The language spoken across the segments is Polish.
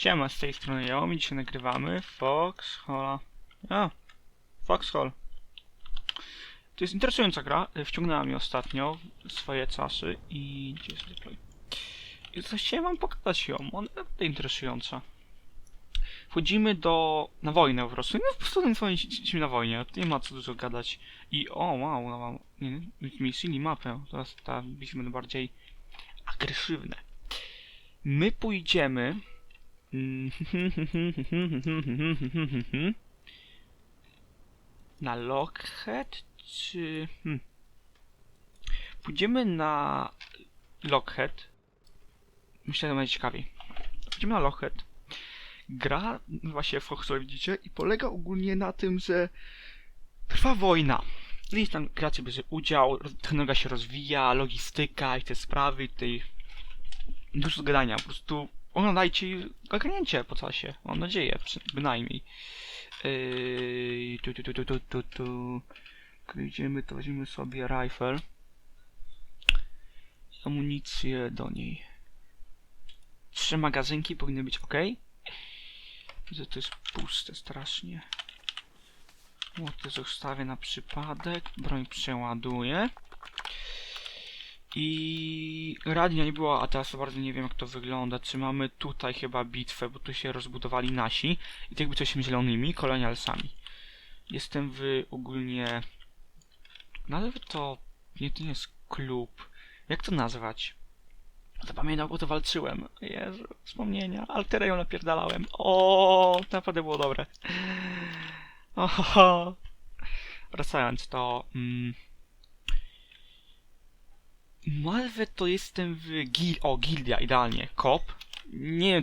Siema, z tej strony Jaomi, dzisiaj nagrywamy Foxhola. A, Foxhole. To jest interesująca gra, wciągnęła mi ostatnio swoje czasy i... Gdzie jest deploy? I coś chciałem wam pokazać ją, ona naprawdę interesująca. Wchodzimy do... na wojnę po prostu, no po prostu na wojnie, nie ma co dużo gadać. I o, wow, no, mam, nie, zmienili mapę, teraz ta będą bardziej agresywne. My pójdziemy... Na Lockhead czy... Hmm. Pójdziemy na Lockhead. Myślę, że będzie ciekawiej. Pójdziemy na Lockhead. Gra nazywa się Foxhole, widzicie? I polega ogólnie na tym, że trwa wojna. Gdzieś tam gracze bierze udział, technologia się rozwija, logistyka i te sprawy, tutaj dużo gadania, po prostu oglądajcie ogarnięcie po czasie, mam nadzieję, przy, bynajmniej. Yy, tu, tu, tu, tu, tu, tu, idziemy, to weźmiemy sobie rifle. Amunicję do niej. Trzy magazynki powinny być ok. Widzę, to jest puste strasznie. Łoty zostawię na przypadek. Broń przeładuję. I radia nie było, a teraz bardzo nie wiem jak to wygląda. Czy mamy tutaj chyba bitwę, bo tu się rozbudowali nasi. I tak jakby coś zielonymi, kolonialsami. Jestem w ogólnie... Nazwę to... Nie, to nie jest klub. Jak to nazwać? Zapamiętam, bo to walczyłem. Jezu, wspomnienia. Alterę napierdalałem. O, naprawdę było dobre. Oho. Wracając, to... Mm, Malwę to jestem w gil... O, gildia, idealnie. Kop. Nie wiem,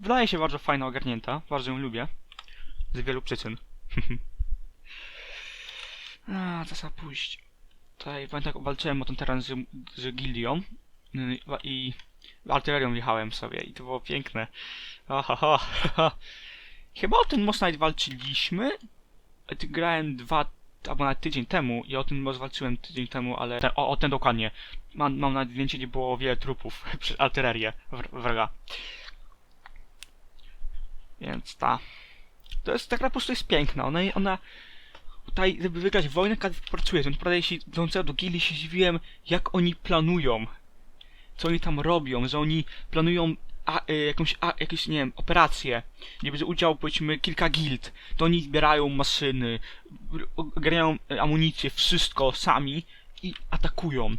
wydaje się bardzo fajna, ogarnięta. Bardzo ją lubię. Z wielu przyczyn. A, to trzeba pójść. Tutaj pamiętam, walczyłem o ten teren z, z gildią. y, I artylerią wjechałem sobie i to było piękne. Ohoho. Chyba o ten most nawet walczyliśmy. Grałem dwa albo nawet tydzień temu i o tym most walczyłem tydzień temu, ale ten, o, o ten dokładnie. Mam, mam nawet zdjęcie, gdzie było wiele trupów przez artylerię wr- wroga. Więc ta. To jest ta gra po prostu jest piękna. Ona, ona tutaj, żeby wygrać wojnę, każdy pracuje. Więc naprawdę jeśli dołączyłem do gildii się zdziwiłem, jak oni planują. Co oni tam robią, że oni planują a, y, jakąś, a, jakieś, nie wiem, operację, gdzie będzie udział, powiedzmy, kilka gild, to oni zbierają maszyny, ogarniają y, amunicję, wszystko sami i atakują.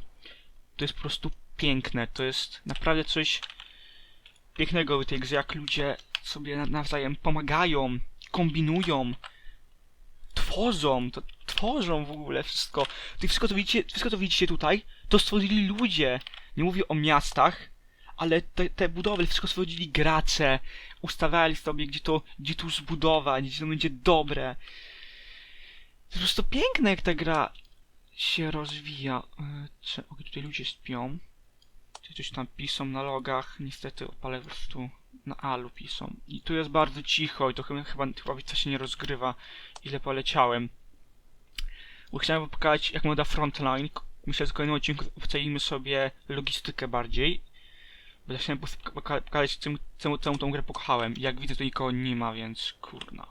To jest po prostu piękne, to jest naprawdę coś pięknego w tej grze, jak ludzie sobie na- nawzajem pomagają, kombinują, tworzą, to tworzą w ogóle wszystko. To wszystko to widzicie, wszystko to widzicie tutaj, to stworzyli ludzie. Nie mówię o miastach, ale te, te budowle wszystko stworzyli gracze. Ustawiali sobie, gdzie to, gdzie tu zbudować, gdzie to będzie dobre. To jest po prostu piękne, jak ta gra się rozwija. E, Czy, o, tutaj ludzie śpią. Czy coś tam piszą na logach. Niestety opalę po prostu na alu piszą. I tu jest bardzo cicho i to chyba, chyba, chyba widza się nie rozgrywa, ile poleciałem. Bo chciałem wam pokazać, jak wygląda frontline. Myślę, że w kolejnym odcinku ocenimy sobie logistykę bardziej. Bo ja chciałem pokazać, czym, tą grę pokochałem. Jak widzę, to nikogo nie ma, więc kurna.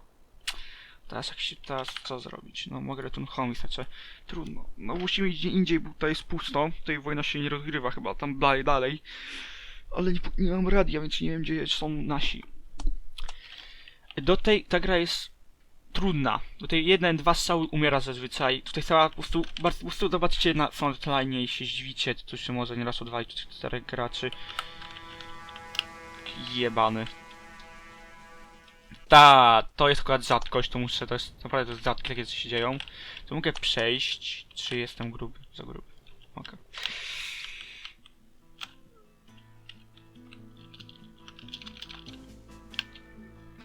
Teraz jak się teraz co zrobić? No mogę return home znaczy Trudno. No musimy gdzie indziej, bo tutaj jest pusto. Tutaj wojna się nie rozgrywa chyba tam dalej, dalej. Ale nie, nie mam radia, więc nie wiem gdzie są nasi. Do tej, ta gra jest trudna. Tutaj jeden, dwa strzały umiera zazwyczaj. Tutaj cała po prostu, bardzo, po prostu zobaczcie na frontline i się zdziwicie, to się może nieraz odwalić czterech graczy. Jebany. Ta, to jest akurat rzadkość, to muszę, to jest naprawdę to jest rzadkie, takie się dzieją. To mogę przejść, czy jestem gruby? Za gruby. Okej.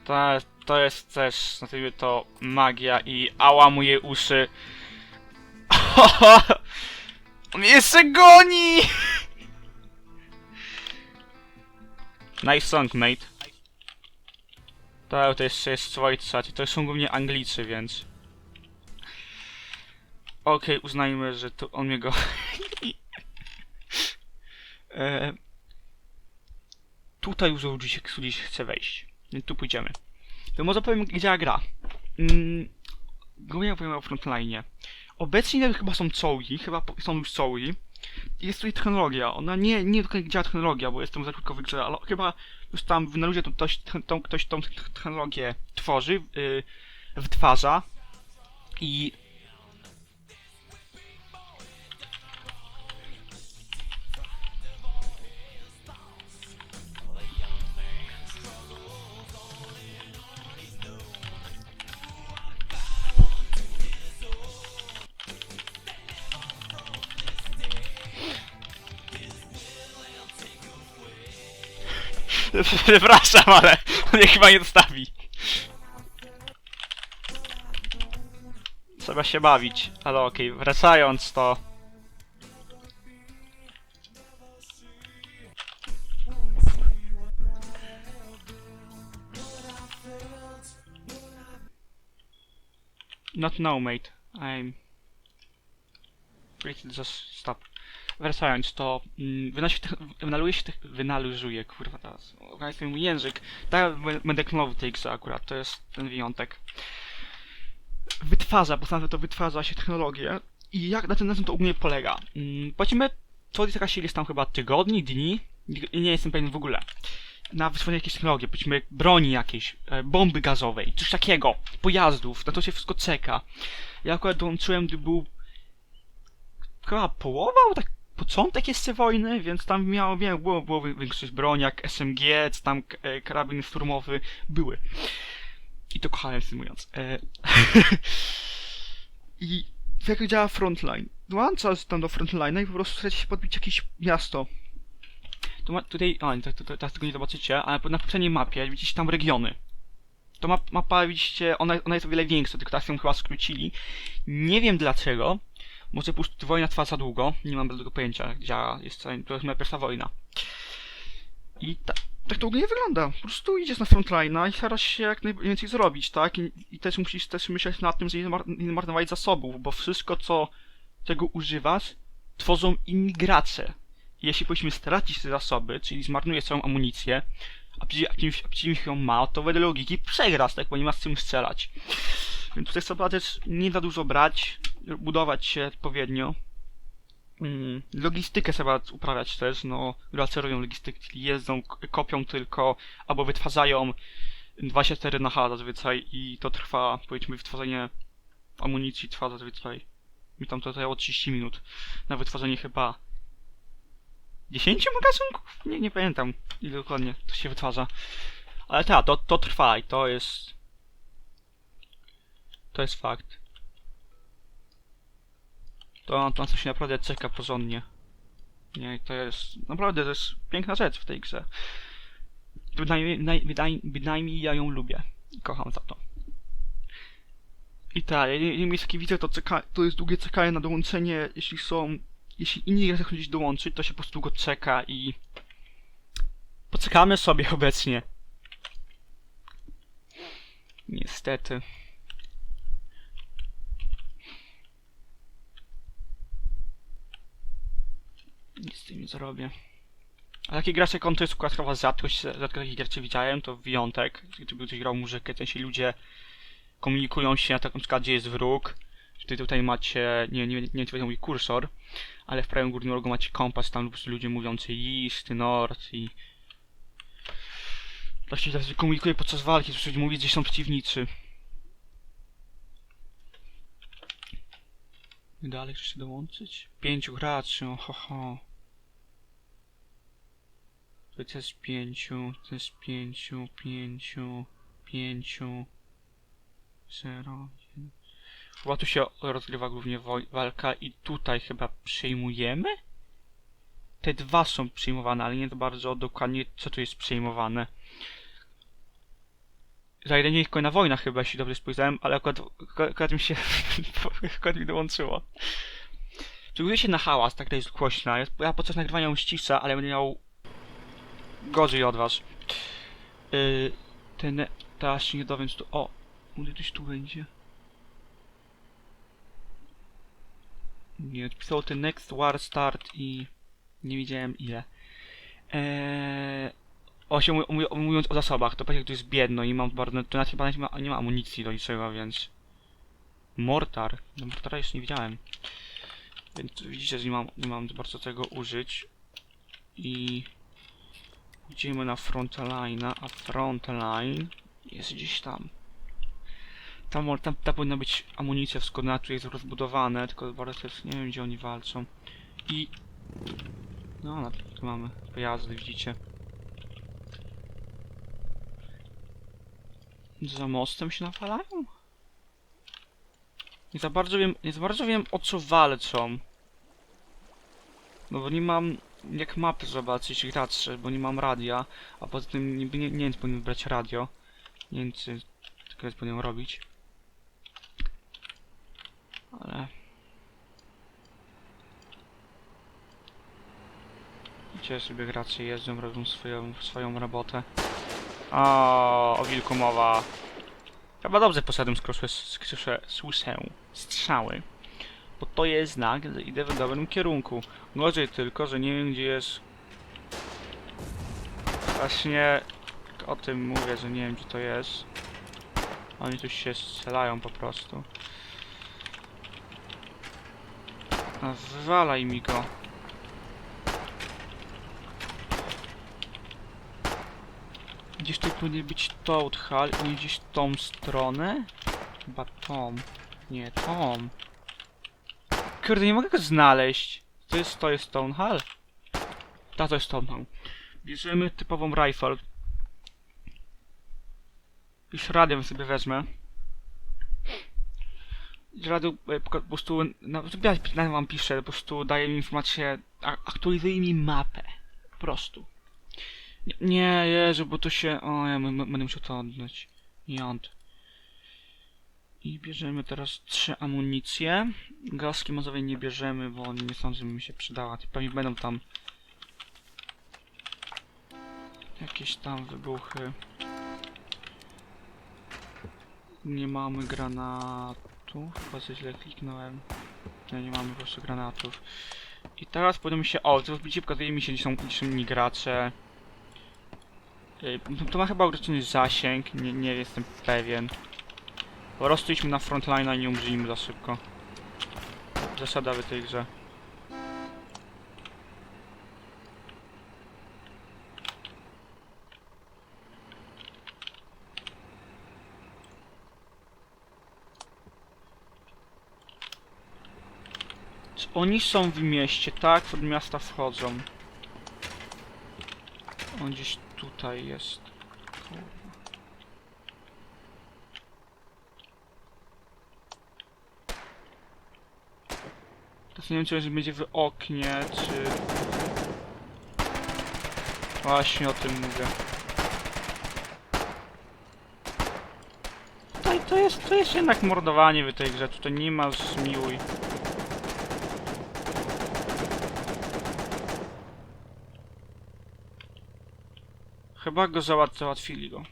To, to jest też, nazwijmy to magia i ała moje uszy. On jeszcze goni! Nice song, mate. To, to jeszcze jest trzeci. To są głównie Anglicy, więc... Okej, uznajmy, że to on mnie go... e, tutaj już ludzi, ludzi chce wejść. Więc tu pójdziemy. To może powiem, gdzie działa gra. Mm, głównie powiem o frontline. Obecnie chyba są czołgi, chyba są już czołgi. Jest tutaj technologia. Ona nie, nie dokładnie jak działa technologia, bo jestem za krótko w grze, ale chyba już tam na ludzie to ktoś, tą, ktoś tą technologię tworzy, yy, wytwarza i Przepraszam, ale on mnie chyba nie dostawi. Trzeba się bawić, ale okej, wracając to... Not now, mate. I'm... Please just stop. Wracając, to mm, wynaluje się, te, wynaluzuje, kurwa teraz, organizuje mój język. Tak, będę tej grze akurat, to jest ten wyjątek. Wytwarza, bo sam to wytwarza się technologię i jak na tym, na tym to ogólnie polega. Mm, Powiedzmy, to jakaś jest tam chyba tygodni, dni, nie, nie jestem pewien w ogóle. Na wytworzenie jakiejś technologii, powiedzmy broni jakiejś, e, bomby gazowej, coś takiego, pojazdów, na to się wszystko czeka. Ja akurat dołączyłem, gdy był chyba połowa, tak początek jeszcze wojny, więc tam miało, wiem, było, było większość broni, jak SMG, czy tam e, karabin szturmowy, były. I to kochałem streamując. E, I jak działa frontline? Dołączasz tam do frontline'a i po prostu chcecie się podbić jakieś miasto. To ma, tutaj, o, to, to, to, teraz tego nie zobaczycie, ale na poprzedniej mapie widzicie tam regiony. To map, mapa, widzicie, ona, ona jest o wiele większa, tylko teraz ją chyba skrócili. Nie wiem dlaczego, może po prostu wojna trwa za długo, nie mam żadnego pojęcia, jak działa, jest, to jest moja pierwsza wojna. I ta, tak to ogólnie wygląda. Po prostu idziesz na frontline'a i starasz się jak najwięcej zrobić, tak? I, i też musisz też myśleć nad tym, że nie mar- nie marnować zasobów, bo wszystko, co tego używasz, tworzą inni gracze. I jeśli powiedzmy stracisz te zasoby, czyli zmarnujesz całą amunicję, a przeciwnik ją ma, to wedle logiki przegrasz, tak? Bo nie masz z czym strzelać. Więc tutaj trzeba też nie za dużo brać, budować się odpowiednio. Mm, Logistykę trzeba uprawiać też, no, robią logistykę, jeżdżą, kopią tylko, albo wytwarzają 24 na H zazwyczaj i to trwa, powiedzmy, wytwarzanie amunicji trwa zazwyczaj. Mi tam to zajęło 30 minut. Na wytwarzanie chyba 10 magazynków? Nie, nie pamiętam ile dokładnie to się wytwarza. Ale tak, to, to trwa i to jest... To jest fakt. To, to na co się naprawdę czeka porządnie. Nie, to jest... Naprawdę, to jest piękna rzecz w tej grze. Bynajmniej, naj- bynajmniej, bynajmniej ja ją lubię. Kocham za to. I tak, taki widzę, to, czeka, to jest długie czekanie na dołączenie, jeśli są... Jeśli inni gracze chcą dołączyć, to się po prostu długo czeka i... Poczekamy sobie obecnie. Niestety. Nic z tym nie zrobię. A taki gracze konto jest akurat chyba rzadkość, rzadko takich graczy widziałem, to wyjątek. Gdyby ktoś grał muzykę, to się ludzie komunikują się na taką przykład, gdzie jest wróg. Tutaj, tutaj macie, nie, nie, nie wiem, czy mój kursor, ale w prawym górnym rogu macie kompas, tam prostu ludzie mówiący east, north i... Teraz się komunikuje podczas walki, prostu mówi, gdzie są przeciwnicy. Dalej chcesz dołączyć? Pięciu graczy, oho, jest pięciu, jest pięciu, pięciu, pięciu, zero, jeden. Chyba tu się rozgrywa głównie walka i tutaj chyba przejmujemy? Te dwa są przejmowane, ale nie to bardzo dokładnie co tu jest przejmowane. Za ile nie jest kolejna wojna chyba, jeśli dobrze spojrzałem, ale akurat, akurat, mi się akurat mi dołączyło. Czuję się na hałas, tak to jest głośna. Ja- podczas nagrywania ściszę, ale będę miał gorzej od was. Yy, ten, teraz się nie dowiem, tu... O! Może coś tu będzie. Nie, pisało ten next war start i... Nie wiedziałem ile. Eee, O, się mówi- mówi- mówiąc o zasobach, to jak tu jest biedno i mam bardzo... To nawet chyba nie ma, nie ma amunicji do niczego, więc... Mortar. No mortara jeszcze nie widziałem. Więc widzicie, że nie mam, nie mam bardzo tego użyć. I... Idziemy na frontline'a, a frontline jest gdzieś tam. Tam, tam, tam powinna być amunicja, wszystko na tu jest rozbudowane, tylko bardzo nie wiem gdzie oni walczą. I... No, na tu mamy pojazdy, widzicie. Za mostem się nawalają? Nie za bardzo wiem, nie za bardzo wiem o co walczą. No bo nie mam jak mapy zobaczyć graczy, bo nie mam radia, a poza tym niby nie, nie wiem, powinien brać radio. Nie wiem, czy tylko powinien robić. Ale... Gdzie sobie gracze jeżdżą, robią swoją, swoją robotę. O, o wilku mowa. Chyba dobrze poszedłem, skoro słyszę, słyszę strzały. Bo to jest znak, że idę w dobrym kierunku. Gorzej tylko, że nie wiem gdzie jest... Właśnie o tym mówię, że nie wiem gdzie to jest. Oni tu się strzelają po prostu. A wywalaj mi go. Gdzieś tu powinien być Toad Hall i gdzieś tą stronę? Chyba tą. Nie, tą. Kurde, nie mogę go znaleźć. To jest, to jest Stone Hall. Ta to jest Stone Hall. Bierzemy typową rifle. Już radiem sobie wezmę. Radio e, po prostu, na, na, na wam piszę, po prostu daje mi informację, a- aktualizuje mi mapę. Po prostu. Nie, Jezu, bo to się... O, ja będę musiał to oddać. Jąd. I bierzemy teraz trzy amunicje. Gaski mozowej nie bierzemy, bo nie sądzę, żeby mi się przydała. Pewnie będą tam... Jakieś tam wybuchy. Nie mamy granatów. Chyba coś źle kliknąłem. Nie, nie mamy po prostu granatów. I teraz powiem się... O, to widzicie, pokazuje mi się, gdzie są, gdzie są gracze. No To ma chyba ograniczony zasięg, nie, nie jestem pewien. Po prostu idźmy na frontline i nie umrzyjmy za szybko. Zasada w tej grze. Oni są w mieście, tak? Od miasta wchodzą. On gdzieś tutaj jest. Kurwa. Nie wiem, czy będzie w oknie, czy... Właśnie o tym mówię. Tutaj to jest, to jest jednak mordowanie w tej grze, tutaj nie ma zmiłuj. Chyba go załat załatwili go.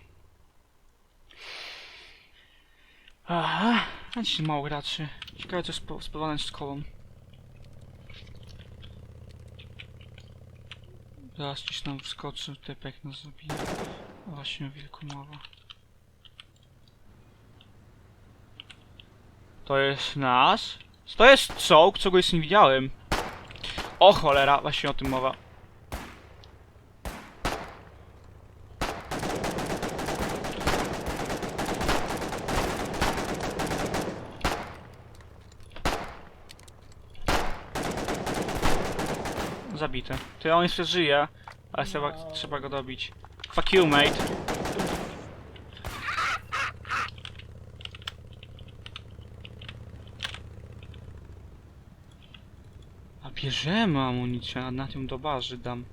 Aha, a dzisiaj mało graczy. Ciekawe co jest spo- spowodowane z kolą. Zaraz gdzieś nam wskoczy, tepek nas zabije. Właśnie o wilku mowa. To jest nas? To jest czołg, czego jeszcze nie widziałem. O cholera, właśnie o tym mowa. Ty on jeszcze żyje, ale trzeba, trzeba go dobić. Fuck you, mate. A bierzemy amunicję, a na tym do bazy dam.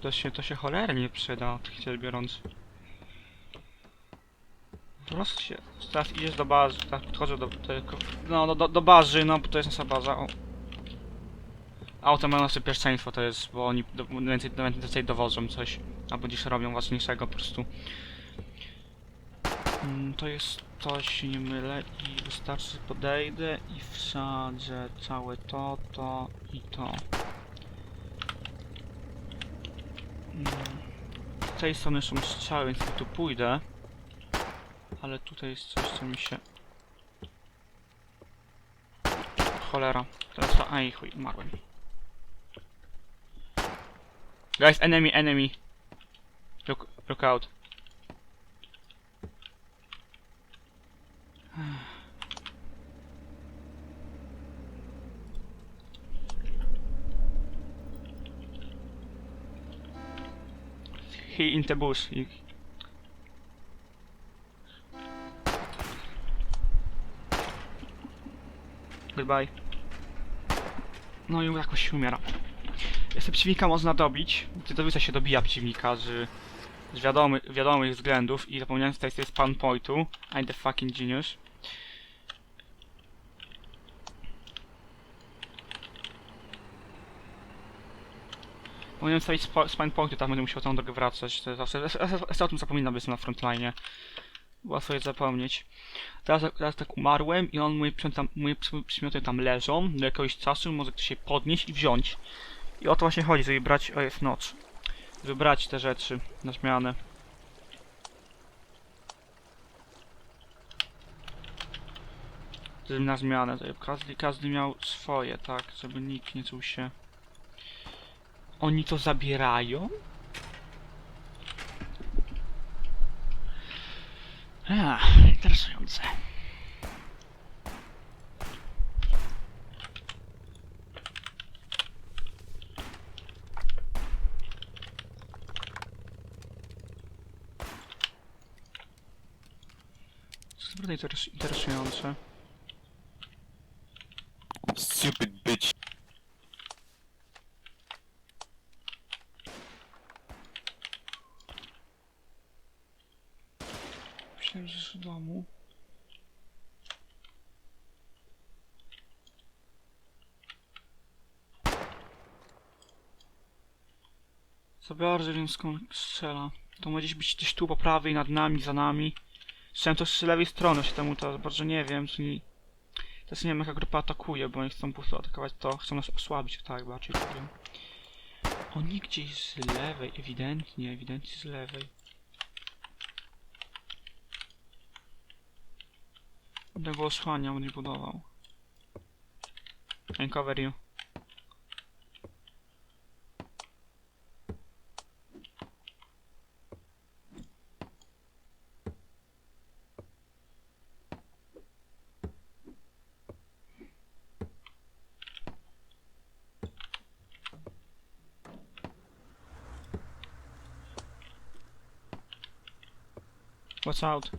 To się, to się cholernie przyda, chciel biorąc. Prostu się. Teraz idziesz do bazy, teraz podchodzę do. No, do, do, do bazy, no bo to jest nasza baza. O. Auto mają nasze pierwszeństwo, to jest, bo oni do, więcej, więcej dowożą coś. Albo gdzieś robią ważniejszego po prostu. Mm, to jest to się nie mylę i wystarczy, podejdę i wsadzę całe to, to i to. Mm. Z tej strony są strzały, więc tu pójdę. Ale tutaj jest coś, co mi się... Cholera. Teraz to... Aj, chuj, umarłem. Guys, enemy, enemy. Look, look out. He in the bush. Goodbye. No i jakoś umiera. Jeszcze przeciwnika można dobić. Dowica się dobija przeciwnika z, z wiadomy, wiadomych względów i zapomniałem tutaj z spawn pointu. I'm the fucking genius. Powinienem stawić spawn pointy, tam będę musiał tą drogę wracać. To zawsze, zawsze o tym zapominam, bo jestem na frontline. Łatwo jest zapomnieć. Teraz, teraz tak umarłem i on, moje, tam, moje przy- przymioty tam leżą. Do jakiegoś czasu może ktoś się podnieść i wziąć. I o to właśnie chodzi, żeby brać, o jest noc. Żeby brać te rzeczy na zmianę. Na zmianę, każdy, każdy miał swoje, tak, żeby nikt nie czuł się... Oni to zabierają? Ach, interesujące. To jest interes- interesujące. Myślałem, że w domu. Za bardzo wiem skąd strzela. To ma gdzieś być gdzieś tu po prawej, nad nami, za nami. Słyszałem to z lewej strony, się temu to bardzo nie wiem, czy nie... Teraz nie wiem jaka grupa atakuje, bo oni chcą po prostu atakować to, chcą nas osłabić, tak bardziej powiem. Oni gdzieś z lewej, ewidentnie, ewidentnie z lewej. Będę go osłaniał, nie budował. I cover you. What's out?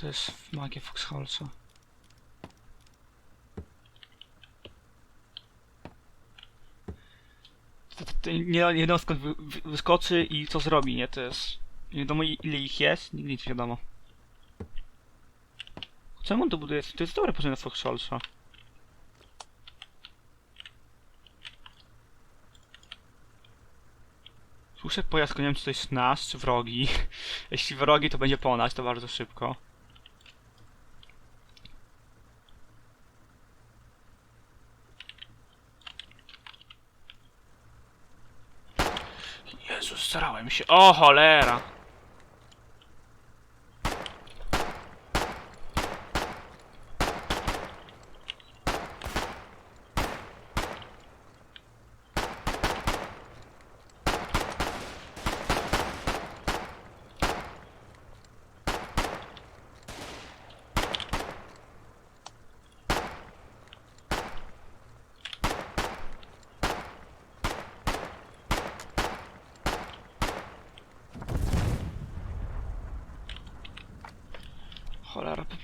To jest magia to nie, nie wiadomo skąd wy, wy, wyskoczy i co zrobi, nie? To jest... Nie wiadomo ile ich jest, nigdy nic nie wiadomo. Czemu on to buduje? To jest dobre poziom na Foxholza. Słyszę pojazd, nie wiem czy to jest nasz, czy wrogi. Jeśli wrogi, to będzie po nas, to bardzo szybko. Się. O cholera!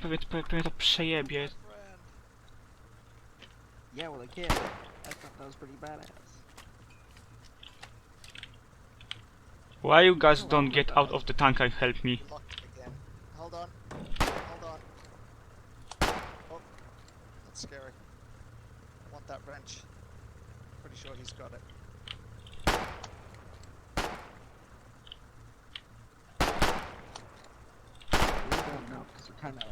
Pewnie, pe- pewnie to przejebie. Yeah, well, can. I thought that was pretty badass. Why you guys don't get out of the tank and help me? Lock again. Hold on. Hold on. Oh, that's scary. I want that wrench. Pretty sure he's got it. Don't know because we're kind of.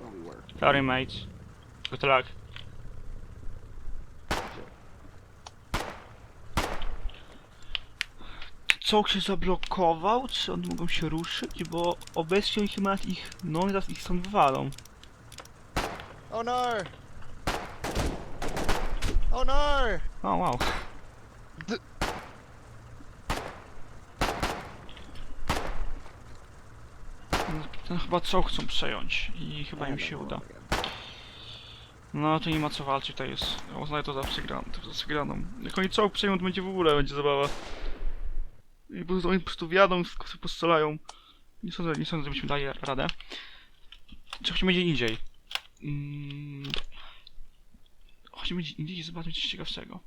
Well, we were. Sorry, mate. Good luck. Czołg się zablokował? Czy one mogą się ruszyć? Bo obecnie oni chyba ich... No, oni teraz ich stąd wywalą. Oh no! Oh no! O, wow. Ten chyba czołg chcą przejąć i chyba im się uda. No to nie ma co walczyć, to jest. Uznaję to za przegraną. Jak oni czołg przejmą, to będzie w ogóle będzie zabawa. I po prostu oni po prostu wjadą, postrzelają. Nie sądzę, nie sądzę, żebyśmy dali radę. Czy chodźmy gdzie indziej? Mm. Chodźmy gdzie indziej i zobaczmy coś ciekawszego.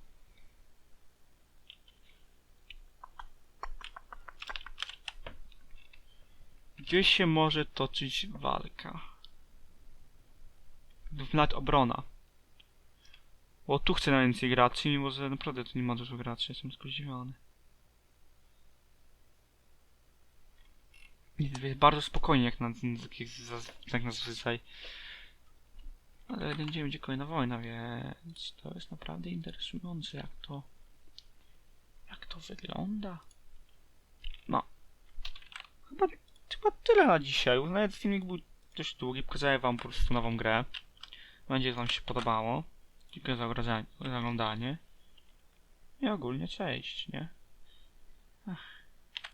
Gdzie się może toczyć walka? Nawet obrona. Bo tu chcę najwięcej graczy, mimo że naprawdę tu nie ma dużo graczy, jestem tylko zdziwiony. Jest bardzo spokojnie jak na, jak, jak, jak na zazwyczaj. Ale będziemy będzie kolejna wojna, więc to jest naprawdę interesujące jak to... Jak to wygląda. No. Chyba, chyba tyle na dzisiaj. Nawet filmik był dość długi, pokazałem wam po prostu nową grę. Że wam się podobało. Dziękuję za oglądanie. I ogólnie cześć, nie? Ach.